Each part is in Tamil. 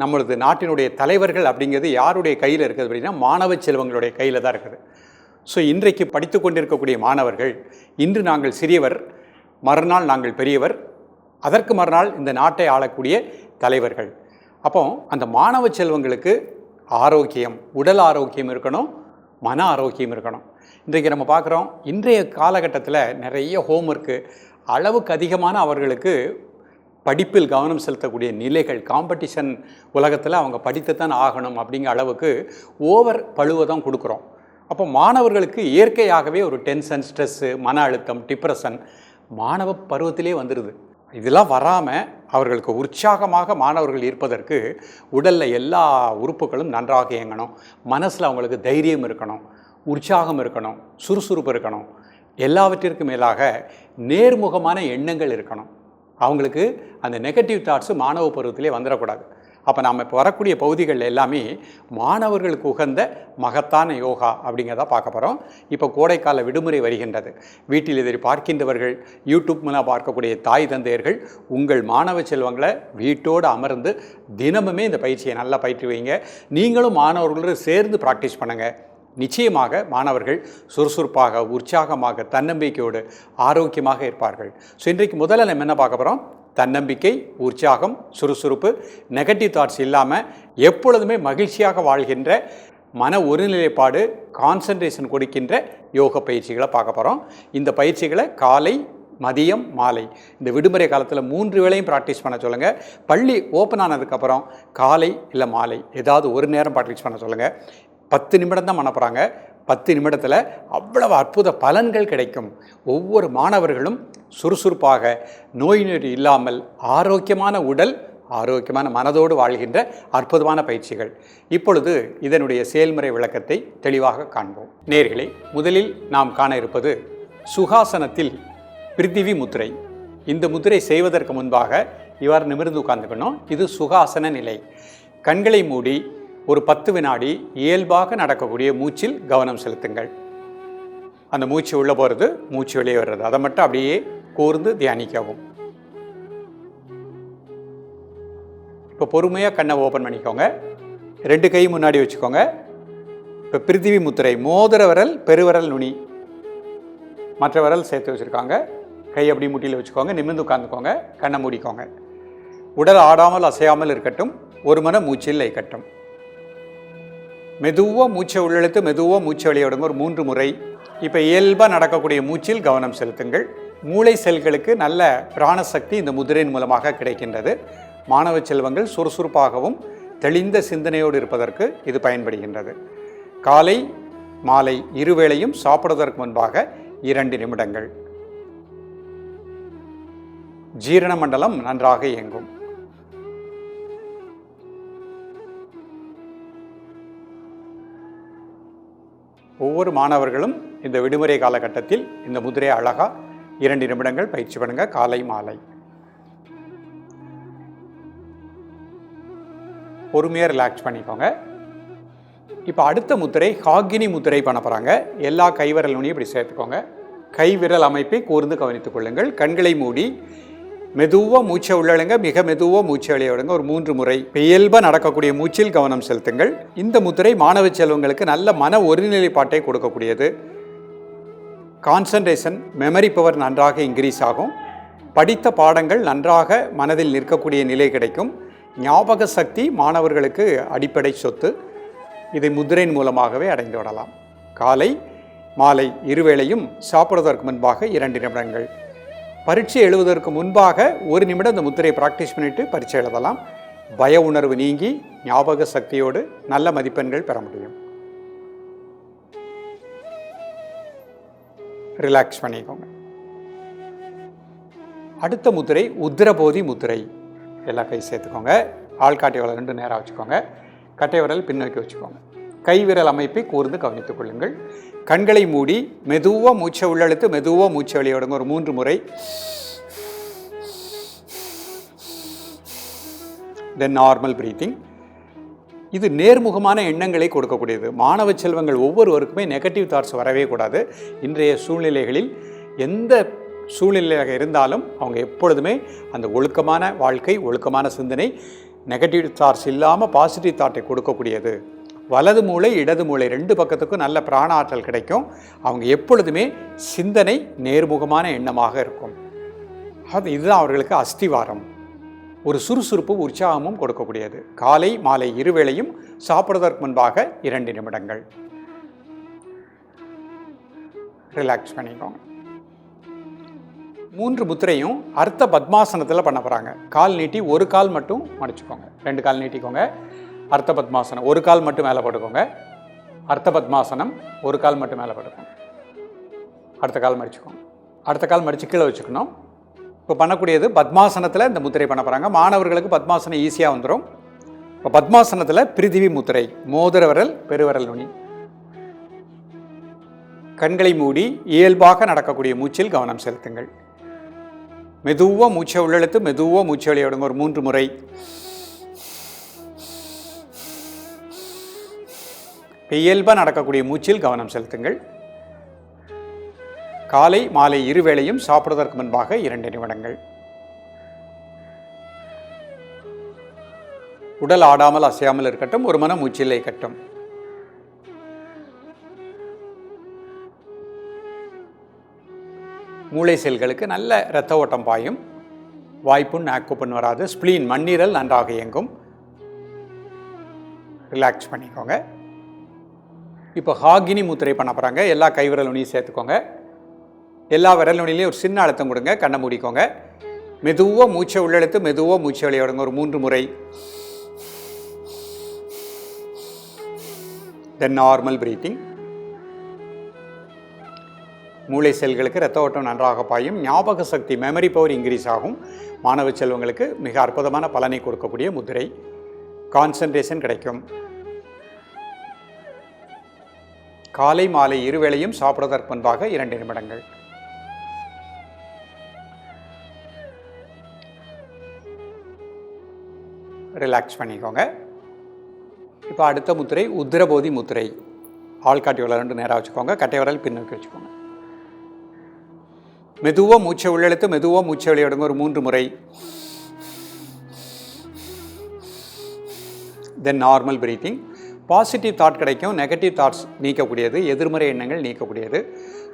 நம்மளது நாட்டினுடைய தலைவர்கள் அப்படிங்கிறது யாருடைய கையில் இருக்குது அப்படின்னா மாணவ செல்வங்களுடைய கையில் தான் இருக்குது. ஸோ இன்றைக்கு படித்து கொண்டிருக்கக்கூடிய மாணவர்கள் இன்று நாங்கள் சிறியவர் மறுநாள் நாங்கள் பெரியவர் அதற்கு மறுநாள் இந்த நாட்டை ஆளக்கூடிய தலைவர்கள். அப்போ அந்த மாணவ செல்வங்களுக்கு ஆரோக்கியம் உடல் ஆரோக்கியம் இருக்கணும் மன ஆரோக்கியம் இருக்கணும். இன்றைக்கு நம்ம பார்க்குறோம் இன்றைய காலகட்டத்தில் நிறைய ஹோம்ஒர்க்கு அளவுக்கு அதிகமான அவர்களுக்கு படிப்பில் கவனம் செலுத்தக்கூடிய நிலைகள் காம்படிஷன் உலகத்தில் அவங்க படித்து தான் ஆகணும் அப்படிங்கிற அளவுக்கு ஓவர் பழுவை தான் கொடுக்குறோம். அப்போ மாணவர்களுக்கு இயற்கையாகவே ஒரு டென்ஷன் ஸ்ட்ரெஸ்ஸு மன அழுத்தம் டிப்ரெஷன் மாணவ பருவத்திலே வந்துடுது இதெல்லாம் வராமல் அவர்களுக்கு உற்சாகமாக மாணவர்கள் இருப்பதற்கு உடலில் எல்லா உறுப்புகளும் நன்றாக இயங்கணும். மனசில் அவங்களுக்கு தைரியம் இருக்கணும் உற்சாகம் இருக்கணும் சுறுசுறுப்பு இருக்கணும். எல்லாவற்றிற்கும் மேலாக நேர்முகமான எண்ணங்கள் இருக்கணும். அவங்களுக்கு அந்த நெகட்டிவ் தாட்ஸு மாணவ பருவத்திலே வந்துடக்கூடாது. அப்போ நாம் இப்போ வரக்கூடிய பகுதிகள் எல்லாமே மாணவர்களுக்கு உகந்த மகத்தான யோகா அப்படிங்கிறத பார்க்க போகிறோம் இப்போ கோடைக்கால விடுமுறை வருகின்றது. வீட்டில் இதை பார்க்கின்றவர்கள் யூடியூப் மூலம் பார்க்கக்கூடிய தாய் தந்தையர்கள் உங்கள் மாணவ செல்வங்களை வீட்டோடு அமர்ந்து தினமுமே இந்த பயிற்சியை நல்லா பயிற்றுவீங்க. நீங்களும் மாணவர்களோடு சேர்ந்து ப்ராக்டிஸ் பண்ணுங்கள் நிச்சயமாக மாணவர்கள் சுறுசுறுப்பாக உற்சாகமாக தன்னம்பிக்கையோடு ஆரோக்கியமாக இருப்பார்கள். ஸோ இன்றைக்கு முதல்ல நம்ம என்ன பார்க்க போகிறோம் தன்னம்பிக்கை உற்சாகம் சுறுசுறுப்பு நெகட்டிவ் தாட்ஸ் இல்லாமல் எப்பொழுதுமே மகிழ்ச்சியாக வாழ்கின்ற மன ஒருநிலைப்பாடு கான்சன்ட்ரேஷன் கொடுக்கின்ற யோக பயிற்சிகளை பார்க்க போகிறோம் இந்த பயிற்சிகளை காலை மதியம் மாலை. இந்த விடுமுறை காலத்தில் மூன்று வேளையும் ப்ராக்டிஸ் பண்ண சொல்லுங்கள் பள்ளி ஓப்பன் ஆனதுக்கப்புறம் காலை இல்லை மாலை. ஏதாவது ஒரு நேரம் ப்ராக்டிஸ் பண்ண சொல்லுங்கள் பத்து நிமிடம் தான் பண்ண பத்து நிமிடத்தில் அவ்வளவு அற்புத பலன்கள் கிடைக்கும். ஒவ்வொரு மாணவர்களும் சுறுசுறுப்பாக நோய் நொடி இல்லாமல் ஆரோக்கியமான உடல் ஆரோக்கியமான மனதோடு வாழ்கின்ற அற்புதமான பயிற்சிகள். இப்பொழுது இதனுடைய செயல்முறை விளக்கத்தை தெளிவாக காண்போம். நேர்களே முதலில் நாம் காண இருப்பது சுகாசனத்தில் பிரித்திவி முத்திரை. இந்த முத்திரை செய்வதற்கு முன்பாக இவ்வாறு நிமிர்ந்து உட்கார்ந்துக்கணும். இது சுகாசன நிலை. கண்களை மூடி ஒரு பத்து வினாடி இயல்பாக நடக்கக்கூடிய மூச்சில் கவனம் செலுத்துங்கள். அந்த மூச்சு உள்ளே போகிறது மூச்சு வெளியே வர்றது. அதை மட்டும் அப்படியே கூர்ந்து தியானிக்கவும். இப்போ பொறுமையாக கண்ணை ஓப்பன் பண்ணிக்கோங்க. ரெண்டு கை முன்னாடி வச்சுக்கோங்க. இப்போ பிருத்திவி முத்திரை மோதிர விரல் பெருவிரல் நுனி. மற்ற விரல் சேர்த்து வச்சுருக்காங்க. கை அப்படி முட்டியில் வச்சுக்கோங்க. நிமிர்ந்து உட்காந்துக்கோங்க கண்ணை மூடிக்கோங்க. உடல் ஆடாமல் அசையாமல் இருக்கட்டும். ஒரு மன மூச்சில் லைக்கட்டும் மெதுவாக மூச்சை உள்ளெழுத்து மெதுவாக மூச்சை வெளியிடுங்க ஒரு மூன்று முறை. இப்போ இயல்பாக நடக்கக்கூடிய மூச்சில் கவனம் செலுத்துங்கள். மூளை செல்களுக்கு நல்ல பிராணசக்தி இந்த முதிரையின் மூலமாக கிடைக்கின்றது. மாணவ செல்வங்கள் சுறுசுறுப்பாகவும் தெளிந்த சிந்தனையோடு இருப்பதற்கு இது பயன்படுகின்றது. காலை மாலை இருவேளையும் சாப்பிடுவதற்கு முன்பாக இரண்டு நிமிடங்கள். ஜீரண மண்டலம் நன்றாக இயங்கும். ஒவ்வொரு மாணவர்களும் இந்த விடுமுறை காலகட்டத்தில் இந்த முதிரையை அழகா இரண்டு நிமிடங்கள் பயிற்சி பண்ணுங்க காலை மாலை. பொறுமையாக ரிலாக்ஸ் பண்ணிக்கோங்க. இப்போ அடுத்த முத்திரை ஹாகினி முத்திரை பண்ண போகிறாங்க எல்லா கைவிரல் நுனியும் இப்படி சேர்த்துக்கோங்க. கைவிரல் அமைப்பை கூர்ந்து கவனித்துக் கொள்ளுங்கள். கண்களை மூடி மெதுவாக மூச்சை உள்ளழுங்க மிக மெதுவாக மூச்சை வெளியிடுங்க ஒரு மூன்று முறை இயல்பாக நடக்கக்கூடிய மூச்சில் கவனம் செலுத்துங்கள். இந்த முத்திரை மாணவ செல்வங்களுக்கு நல்ல மன ஒருநிலைப்பாட்டை கொடுக்கக்கூடியது. கான்சன்ட்ரேஷன் மெமரி பவர் நன்றாக இன்க்ரீஸ் ஆகும். படித்த பாடங்கள் நன்றாக மனதில் நிற்கக்கூடிய நிலை கிடைக்கும். ஞாபக சக்தி மாணவர்களுக்கு அடிப்படை சொத்து. இதை முதிரையின் மூலமாகவே அடைந்து விடலாம். காலை மாலை இருவேளையும் சாப்பிடுவதற்கு முன்பாக இரண்டு நிமிடங்கள். பரீட்சை எழுவதற்கு முன்பாக ஒரு நிமிடம் இந்த முத்திரையை ப்ராக்டிஸ் பண்ணிவிட்டு பரீட்சை எழுதலாம். பய உணர்வு நீங்கி ஞாபக சக்தியோடு நல்ல மதிப்பெண்கள் பெற முடியும். ரிலாக்ஸ் பண்ணிக்கோங்க. அடுத்த முத்திரை உத்திரபோதி முத்திரை. எல்லா கை சேர்த்துக்கோங்க. ஆள்காட்டி விரல் ரெண்டு நேராக வச்சுக்கோங்க. கட்டை விரல் பின்னோக்கி வச்சுக்கோங்க. கைவிரல் அமைப்பை கூர்ந்து கவனித்துக் கொள்ளுங்கள். கண்களை மூடி மெதுவாக மூச்சை உள்ளழுத்து மெதுவாக மூச்சை வெளியிடுங்க ஒரு மூன்று முறை. தென் நார்மல் பிரீத்திங் இது நேர்முகமான எண்ணங்களை கொடுக்கக்கூடியது. மாணவ செல்வங்கள் ஒவ்வொருவருக்குமே நெகட்டிவ் தாட்ஸ் வரவே கூடாது. இன்றைய சூழ்நிலைகளில் எந்த சூழ்நிலையாக இருந்தாலும் அவங்க எப்பொழுதுமே அந்த ஒழுக்கமான வாழ்க்கை ஒழுக்கமான சிந்தனை நெகட்டிவ் தாட்ஸ் இல்லாமல் பாசிட்டிவ் தாட்டை கொடுக்கக்கூடியது. வலது மூளை இடது மூளை ரெண்டு பக்கத்துக்கும் நல்ல பிராண ஆற்றல் கிடைக்கும். அவங்க எப்பொழுதுமே சிந்தனை நேர்முகமான எண்ணமாக இருக்கும். அது இதுதான் அவர்களுக்கு அஸ்திவாரம். ஒரு சுறுசுறுப்பு உற்சாகமும் கொடுக்கக்கூடியது. காலை மாலை இருவேளையும் சாப்பிடுவதற்கு முன்பாக இரண்டு நிமிடங்கள். ரிலாக்ஸ் பண்ணிக்கோங்க. மூன்று முத்திரையும் அர்த்த பத்மாசனத்தில் பண்ண போகிறாங்க கால் நீட்டி ஒரு கால் மட்டும் மடிச்சுக்கோங்க. ரெண்டு கால் நீட்டிக்கோங்க. அர்த்த பத்மாசனம். ஒரு கால் மட்டும் மேலே போட்டுக்கோங்க. அர்த்த பத்மாசனம் ஒரு கால் மட்டும் மேலே போட்டுக்கோங்க. அடுத்த கால் மடிச்சுக்கோங்க. அடுத்த கால் மடித்து கீழே வச்சுக்கணும். இப்போ பண்ணக்கூடியது பத்மாசனத்தில் இந்த முத்திரை பண்ண போகிறாங்க மாணவர்களுக்கு பத்மாசனம் ஈஸியாக வந்துடும் இப்போ பத்மாசனத்தில் பிரிதிவி முத்திரை மோதிர விரல் பெருவிரல் நுனி. கண்களை மூடி இயல்பாக நடக்கக்கூடிய மூச்சில் கவனம் செலுத்துங்கள். மெதுவாக மூச்சை உள்ளெழுத்து மெதுவாக மூச்சை வெளியிடுங்க ஒரு மூன்று முறை. இயல்பாக நடக்கக்கூடிய மூச்சில் கவனம் செலுத்துங்கள். காலை மாலை இருவேளையும் சாப்பிடுவதற்கு முன்பாக இரண்டு நிமிடங்கள். உடல் ஆடாமல் அசையாமல் இருக்கட்டும் ஒரு மன மூச்சில் கட்டும் மூளை செல்களுக்கு நல்ல இரத்த ஓட்டம் பாயும். வாய்ப்புண் ஆக்குப்புண் வராது. ஸ்பிளீன் மண்ணீரல் நன்றாக இயங்கும். ரிலாக்ஸ் பண்ணிக்கோங்க. இப்போ ஹாகினி முத்திரை பண்ண போகிறாங்க எல்லா கைவிரல் நுனியும் சேர்த்துக்கோங்க. எல்லா விரல் நுனிலையும் ஒரு சின்ன அழுத்தம் கொடுங்க. கண்ணை மூடிக்கோங்க. மெதுவாக மூச்சை உள்ளெழுத்து மெதுவாக மூச்சை விளையாடுங்க ஒரு மூன்று முறை. தென் நார்மல் பிரீத்திங் மூளை செல்களுக்கு ரத்த ஓட்டம் நன்றாக பாயும். ஞாபக சக்தி மெமரி பவர் இன்க்ரீஸ் ஆகும். மாணவ செல்வங்களுக்கு மிக அற்புதமான பலனை கொடுக்கக்கூடிய முதிரை கான்சன்ட்ரேஷன் கிடைக்கும். காலை மாலை இருவேளையும் சாப்பிடுவதற்கு முன்பாக இரண்டு நிமிடங்கள். ரிலாக்ஸ் பண்ணிக்கோங்க. இப்போ அடுத்த முத்திரை உத்திரபோதி முத்திரை. ஆள்காட்டி விரல் ரெண்டு நேராக வச்சுக்கோங்க. கட்டை விரல் பின்னோக்கி வச்சுக்கோங்க. மெதுவாக மூச்சை உள்ளெழுத்து மெதுவாக மூச்சை வெளியிடுங்க ஒரு மூன்று முறை. Then normal breathing positive thought கிடைக்கும் நெகட்டிவ் தாட்ஸ் நீக்கக்கூடியது எதிர்மறை எண்ணங்கள் நீக்கக்கூடியது.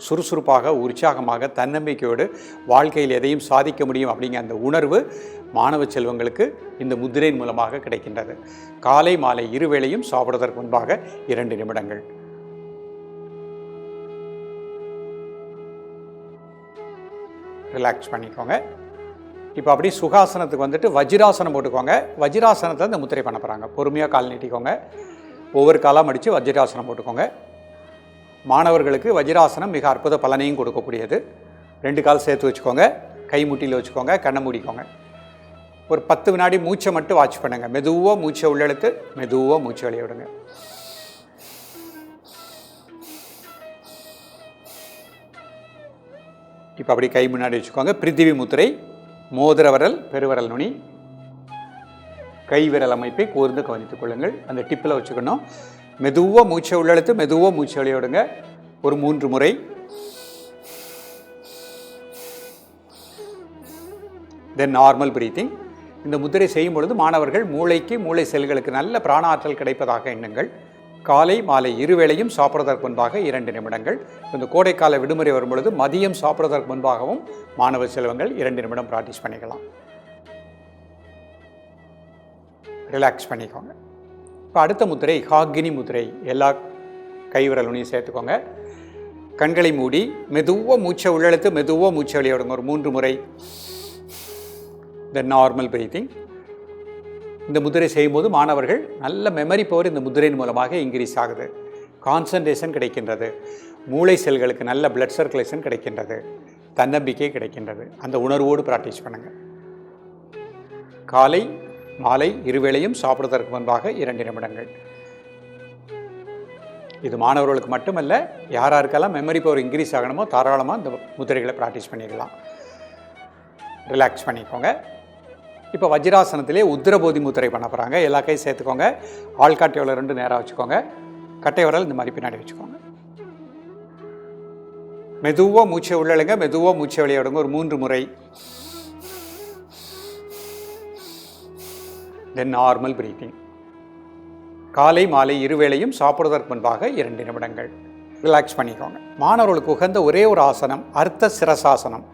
சுறுசுறுப்பாக உற்சாகமாக தன்னம்பிக்கையோடு வாழ்க்கையில் எதையும் சாதிக்க முடியும் அப்படிங்கிற அந்த உணர்வு மாணவ செல்வங்களுக்கு இந்த முத்திரையின் மூலமாக கிடைக்கின்றது. காலை மாலை இருவேளையும் சாப்பிடுவதற்கு முன்பாக இரண்டு நிமிடங்கள். ரிலாக்ஸ் பண்ணிக்கோங்க. இப்போ அப்படியே சுகாசனத்துக்கு வந்துட்டு வஜ்ராசனம் போட்டுக்கோங்க. வஜ்ராசனத்தில் இந்த முத்திரை பண்ண போகிறாங்க பொறுமையாக கால் நீட்டிக்கோங்க. ஒவ்வொரு காலாக மடித்து வஜ்ராசனம் போட்டுக்கோங்க. மாணவர்களுக்கு வஜ்ராசனம் மிக அற்புத பலனையும் கொடுக்கக்கூடியது. ரெண்டு கால் சேர்த்து வச்சுக்கோங்க. கை முட்டியில் வச்சுக்கோங்க. கண்ணை மூடிக்கோங்க. ஒரு பத்து வினாடி மூச்சை மட்டும் வாட்ச் பண்ணுங்கள் மெதுவாக மூச்சை உள்ளெழுத்து மெதுவாக மூச்சை வெளியே விடுங்க. இப்போ அப்படி கை முன்னாடி வச்சுக்கோங்க. பிரித்திவி முத்திரை மோதிர விரல் நுனி. கைவிரல் அமைப்பை கூர்ந்து கவனித்துக் கொள்ளுங்கள். அந்த டிப்பில் வச்சுக்கணும். மெதுவாக மூச்சை உள்ளெழுத்து மெதுவாக மூச்சை வெளிய ஒரு மூன்று முறை. தென் நார்மல் பிரீத்திங் இந்த முத்திரை செய்யும் பொழுது மாணவர்கள் மூளைக்கு மூளை செல்களுக்கு நல்ல பிராண ஆற்றல் கிடைப்பதாக எண்ணுங்கள். காலை மாலை இருவேளையும் சாப்பிட்றதற்கு முன்பாக இரண்டு நிமிடங்கள். இந்த கோடைக்கால விடுமுறை வரும்பொழுது மதியம் சாப்பிட்றதற்கு முன்பாகவும் மாணவ செல்வங்கள் இரண்டு நிமிடம் ப்ராக்டிஸ் பண்ணிக்கலாம். ரிலாக்ஸ் பண்ணிக்கோங்க. இப்போ அடுத்த முத்திரை ஹாகினி முத்திரை எல்லா கைவிரலுனையும் சேர்த்துக்கோங்க. கண்களை மூடி மெதுவாக மூச்சை உள்ளெழுத்து மெதுவாக மூச்சை வெளியிடுங்க ஒரு மூன்று முறை. த நார்மல் பிரீத்திங் இந்த முதிரை செய்யும்போது மாணவர்கள் நல்ல மெமரி பவர் இந்த முதிரையின் மூலமாக இன்க்ரீஸ் ஆகுது. கான்சன்ட்ரேஷன் கிடைக்கின்றது. மூளை செல்களுக்கு நல்ல பிளட் சர்க்குலேஷன் கிடைக்கின்றது. தன்னம்பிக்கை கிடைக்கின்றது. அந்த உணர்வோடு ப்ராக்டிஸ் பண்ணுங்கள் காலை மாலை இருவேளையும் சாப்பிடுவதற்கு முன்பாக இரண்டு நிமிடங்கள். இது மாணவர்களுக்கு மட்டுமல்ல யார் யாருக்கெல்லாம் மெமரி பவர் இன்க்ரீஸ் ஆகணுமோ தாராளமாக இந்த முத்திரைகளை ப்ராக்டிஸ் பண்ணிக்கலாம் ரிலாக்ஸ் பண்ணிக்கோங்க. இப்போ வஜ்ராசனத்திலே உத்திரபோதி முத்திரை பண்ண போகிறாங்க எல்லா கையும் சேர்த்துக்கோங்க. ஆள்காட்டி விரல் ரெண்டு நேராக வச்சுக்கோங்க. கட்டை விரல் இந்த மாதிரி பின்னாடி வச்சுக்கோங்க. மெதுவாக மூச்சை உள்ளழுங்க மெதுவாக மூச்சை விளையாடுங்க ஒரு மூன்று முறை. தென் நார்மல் பிரீத்திங் காலை மாலை இருவேளையும் சாப்பிடுவதற்கு முன்பாக இரண்டு நிமிடங்கள். ரிலாக்ஸ் பண்ணிக்கோங்க. மாணவர்களுக்கு உகந்த ஒரே ஒரு ஆசனம் அர்த்த சிரசாசனம்.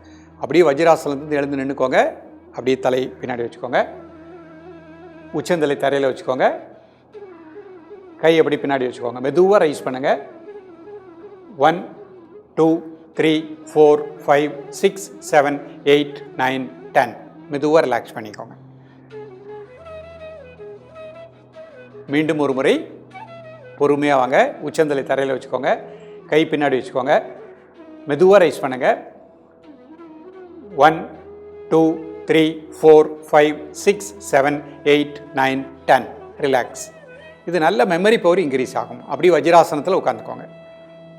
அப்படியே வஜ்ராசனத்துலேருந்து எழுந்து நின்றுக்கோங்க அப்படியே தலை பின்னாடி வச்சுக்கோங்க. உச்சந்தலை தரையில் வச்சுக்கோங்க. கை அப்படி பின்னாடி வச்சுக்கோங்க. மெதுவாக ரைஸ் பண்ணுங்கள் one two three four five six seven eight nine ten மெதுவாக ரிலாக்ஸ் பண்ணிக்கோங்க. மீண்டும் ஒரு முறை பொறுமையாக வாங்க. உச்சந்தலை தரையில் வச்சுக்கோங்க. கை பின்னாடி வச்சுக்கோங்க. மெதுவாக ரைஸ் பண்ணுங்கள் one two three four five six seven eight nine ten relax இது நல்ல மெமரி பவர் இன்க்ரீஸ் ஆகும். அப்படி வஜ்ராசனத்தில் உட்காந்துக்கோங்க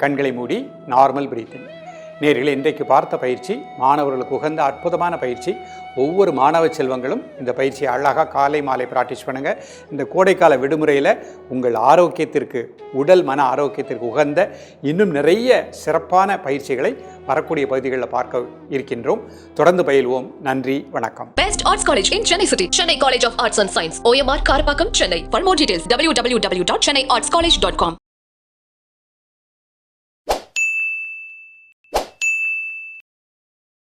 கண்களை மூடி நார்மல் பிரீத்திங் நேரில் இன்றைக்கு பார்த்த பயிற்சி மாணவர்களுக்கு உகந்த அற்புதமான பயிற்சி. ஒவ்வொரு மாணவ செல்வங்களும் இந்த பயிற்சியை அழகாக காலை மாலை ப்ராக்டிஸ் பண்ணுங்கள் இந்த கோடைக்கால விடுமுறையில் உங்கள் ஆரோக்கியத்திற்கு உடல் மன ஆரோக்கியத்திற்கு உகந்த இன்னும் நிறைய சிறப்பான பயிற்சிகளை வரக்கூடிய பகுதிகளில் பார்க்க இருக்கின்றோம். தொடர்ந்து பயில்வோம். நன்றி வணக்கம். Best arts college in Chennai city Chennai college of arts and science OMR Karapakkam Chennai for more details W W W dot Chennai arts college dot com